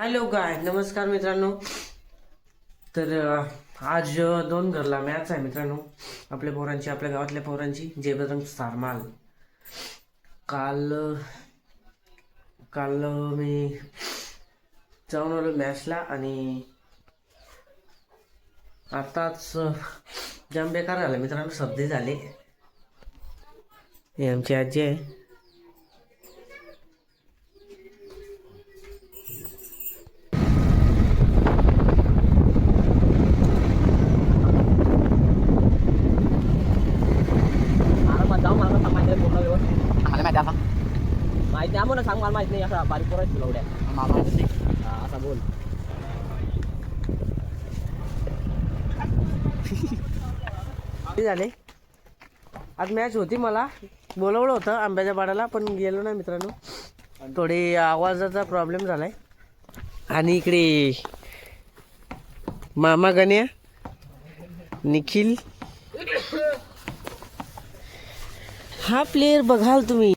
Hello काय नमस्कार मित्रांनो. तर आज दोन घरला मॅच आहे मित्रांनो. आपल्या पोरांची आपल्या गावातल्या पोरांची. जय सारमाल. काल काल मी जाऊन आलो मॅचला आणि आताच जाम बेकार झालं मित्रांनो. सर्दी झाली. हे आमची आजी आहे आरामात जाऊ मला सांग माहिती पूर्ण व्यवस्थित आलं माहिती आता माहिती आहे म्हणून सांग मला माहिती नाही असा बारीक मला माहिती असा बोल. किती झाले? आज मॅच होती मला. बोलवलं होतं आंब्याच्या पाडाला पण गेलो ना मित्रांनो. थोडी आवाजाचा प्रॉब्लेम झालाय. आणि इकडे मामा गण्या निखिल. हा प्लेअर बघाल तुम्ही.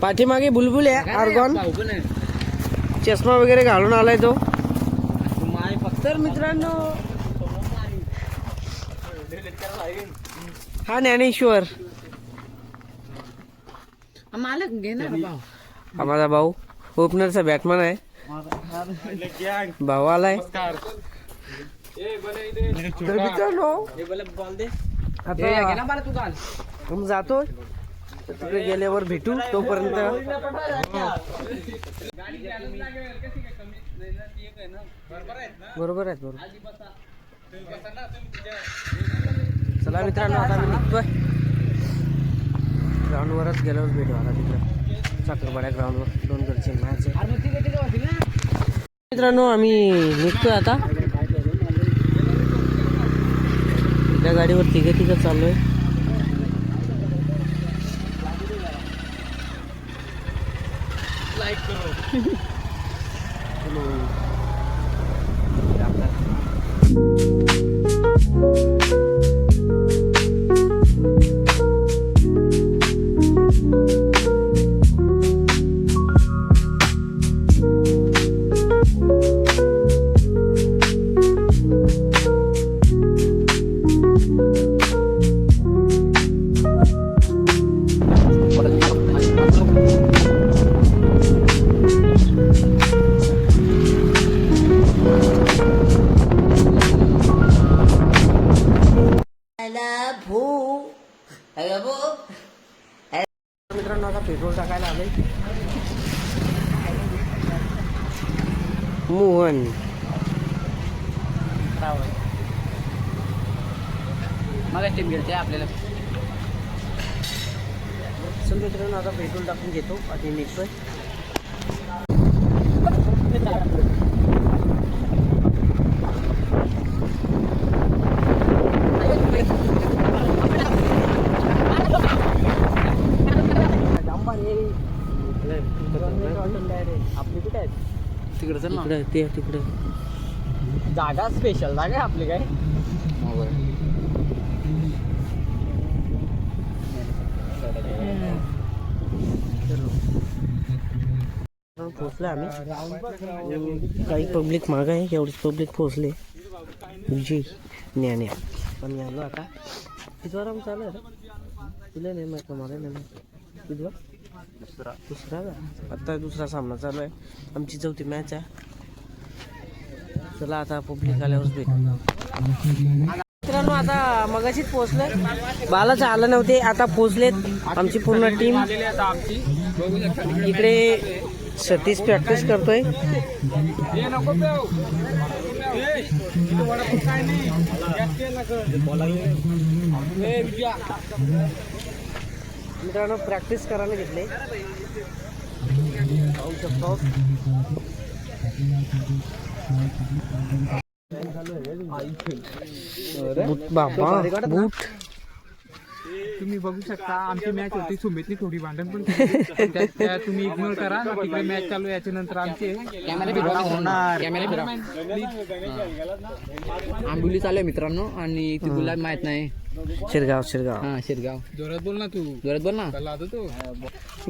पाठीमागे बुलबुल आहे आर्गॉन चष्मा वगैरे घालून आलाय तो. तर मित्रांनो. हा ज्ञानेश्वर. मालक घे ना भाऊ. हा माझा भाऊ. ओपनरचा बॅटमॅन आहे. भाऊ आलाय. तर मित्रांनो हे बोले बॉल दे. आता ना बरं तू काल. आपण जातोय. तर तिकडे गेल्यावर भेटू तोपर्यंत. बरोबर आहेत बरोबर. चला मित्रांनो आता मी निघतोय. ग्राउंडवरच गेल्यावर भेटू आता तिकडं. साखरवाड्या ग्राउंडवर. दोन गडचे मॅच मग मित्रांनो आम्ही निघतोय आता. त्या गाडीवर तिघे तिघं चाललोय. मित्रांनो मोहन मग टीम गेलते आपल्याला. मित्रांनो आता पेट्रोल टाकून घेतो. आणि निघतोय आपली कुठे आहेत तिकडे ते तिकडे. जागा स्पेशल जागा आहे आपली काय? पोहोचलो आम्ही. काही पब्लिक माग आहे एवढीच पब्लिक पोहोचले. विजय ज्ञाने पण आलो आता. किती वार चालू आहे? तुला नाही माहीत मला नाही माहीत. किती वार दुसरा. दुसरा का? आता दुसरा सामना चालू आहे. आमची चौथी मॅच आहे. चला आता पब्लिक आल्यावरच भेटू. मित्रांनो आता मगाशीच पोहोचले बालाच आलं नव्हते आता पोहोचलेत आमची पूर्ण टीम इकडे सतीश प्रॅक्टिस करतोय. मित्रांनो प्रॅक्टिस करायला घेतले. शकतो. बाबा बूट. तुम्ही बघू शकता आमची मॅच होती सुमितनी थोडी भांडण पण तुम्ही इग्नोर करा तिकडे मॅच चालू आहे याच्यानंतर आमचे. कॅमेरा फिरवा कॅमेरा फिरवा आंबोली चालू आहे मित्रांनो आणि ती गुलाब माहीत नाही. शिरगाव शिरगाव. हा शिरगाव. जोरात बोल ना तू. जोरात बोल ना. आता तू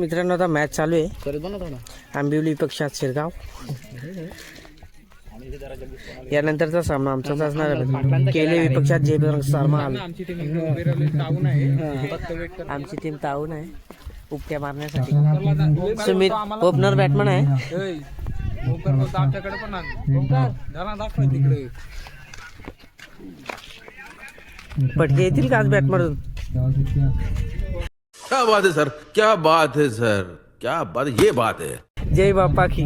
मित्रांनो आता मॅच चालू आहे. जोरात बोल ना थोडं. आंबिवली पक्षात शिरगाव. यानंतरचा सामना आमचाच असणार आहे. केले विपक्षात बजरंग सरमाल आमची टीम टाऊन आहे. उपट्या मारण्यासाठी. सुमित ओपनर बॅटमन आहे. आमच्याकडे पण दाखव तिकडे. पटके येतील का आज बॅट मारून क्या बात है सर? क्या बात है सर? क्या बात ये बात है। जय बाप्पा की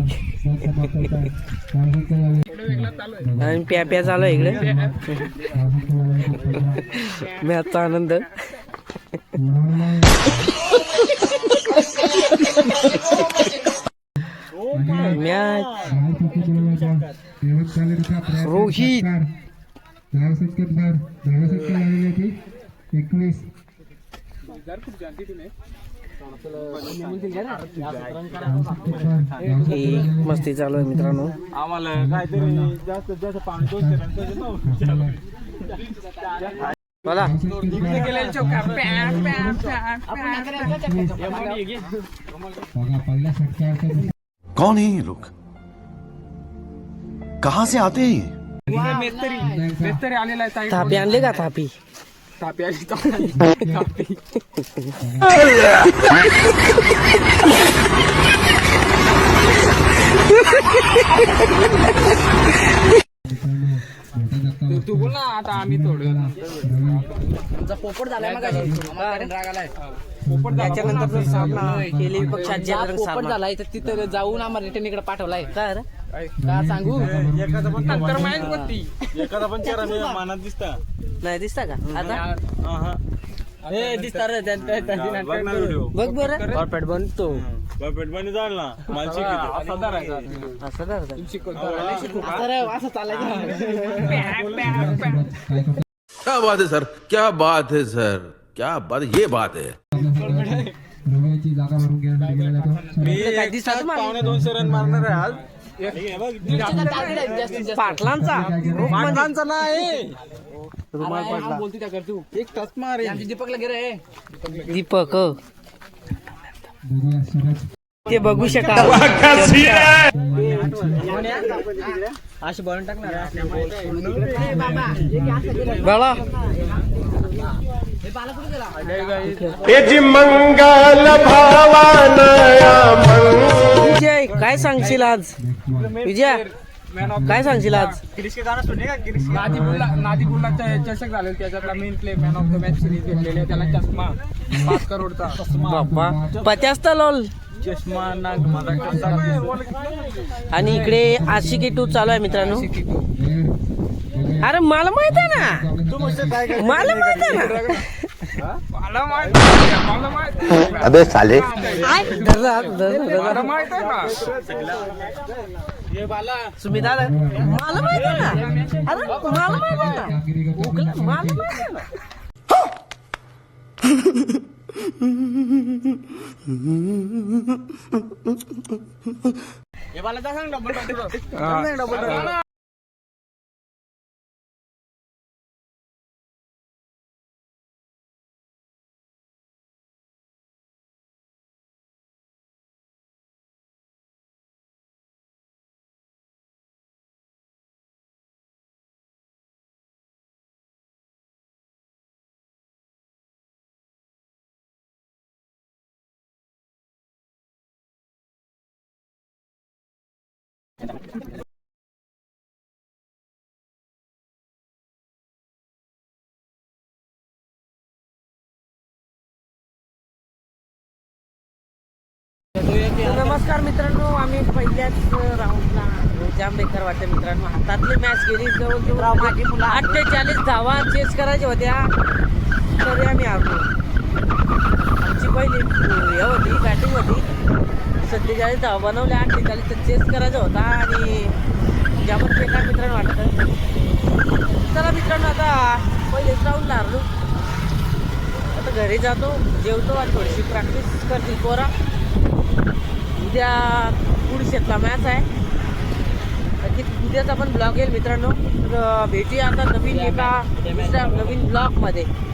आणि प्या प्या चालू आहे इकडे. मॅचचा आनंद. मॅच. रोहित. मस्ती चालू आहे मित्रांनो. आम्हाला काहीतरी जास्त जास्त पाणी दोनशे बोला. कौन है ये लोग? कहाँ से आते हैं ये? मेस्तरी मेस्तरी आलेला आहे ताई. थापी आणले का थापी तापी आली तापी. तू- तू बोल ना आता आम्ही थोडं तुमचा पोपट झालाय मग राग आलाय. पोपट सामना केले बजरंग पोपट झालाय तर तिथं जाऊन आम्हाला रिटर्न इकडे पाठवलाय. काय रे? का सांगू? नंतर माहीत होती. एखादा पण चेहरा मी मानात दिसता. नाही दिसता का? आता? हे दिसता रे बघ ना व्हिडिओ बघ बरं. परफेक्ट बनतो. पेटबानी जाल ना. मला शिकवतो. असा धरायचा असं धरतात. असं चालायचं. क्या बात है सर. क्या बात है सर. क्या बात ये बात है. मी पावणे दोनशे रन मारणार आहे आज. बघ, पाटलांचा. पाटलांचा नाही. रुमाल पडला बोलतो त्या करतू. एक मार दीपक. ते बघू शकाल. अशी बनवून टाकणार बाळा. विजय काय सांगशील आज? विजय काय सांगशील आज? नादी बुल्ला नादी बुल्ला चषक झाले त्याच्यातला main play man of the match series भेटलेले त्याला चष्मा. पाच करोडचा बाप्पा. पत्यास्त लोल. चष्मा नाग माझा कसा आणि इकडे आशिकी टू चालू आहे मित्रांनो. अरे मला माहीत आहे ना. मला माहीत आहे ना. मला माहीत आहे, मला माहीत आहे. अबे साले. धर धर, माहीत आहे ना. सुमिता धर. मला माहीत आहे ना अरे मला माहीत आहे नमस्कार मित्रांनो आम्ही पहिल्याच राऊंडला जाम बेकार वाटते मित्रांनो. हातातली मॅच गेली जवळजवळ अठ्ठेचाळीस धावा चेस करायच्या होत्या. तरी आम्ही हारलो आमची पहिली हे होती बॅटिंग होती. सत्तेचाळीस धाव बनवल्या अठ्ठेचाळीस तर चेस करायचा होता आणि ज्यावर ते काय मित्रांनो वाटतं. चला मित्रांनो आता पहिलेच राहून हारलो. आता घरी जातो जेवतो आणि थोडीशी प्रॅक्टिस करतील पोरा. उद्या पुढशेतला मॅच आहे. तर ती- उद्याचा पण ब्लॉग येईल मित्रांनो. तर भेटूया आता नवीन एका दुसऱ्या नवीन ब्लॉगमध्ये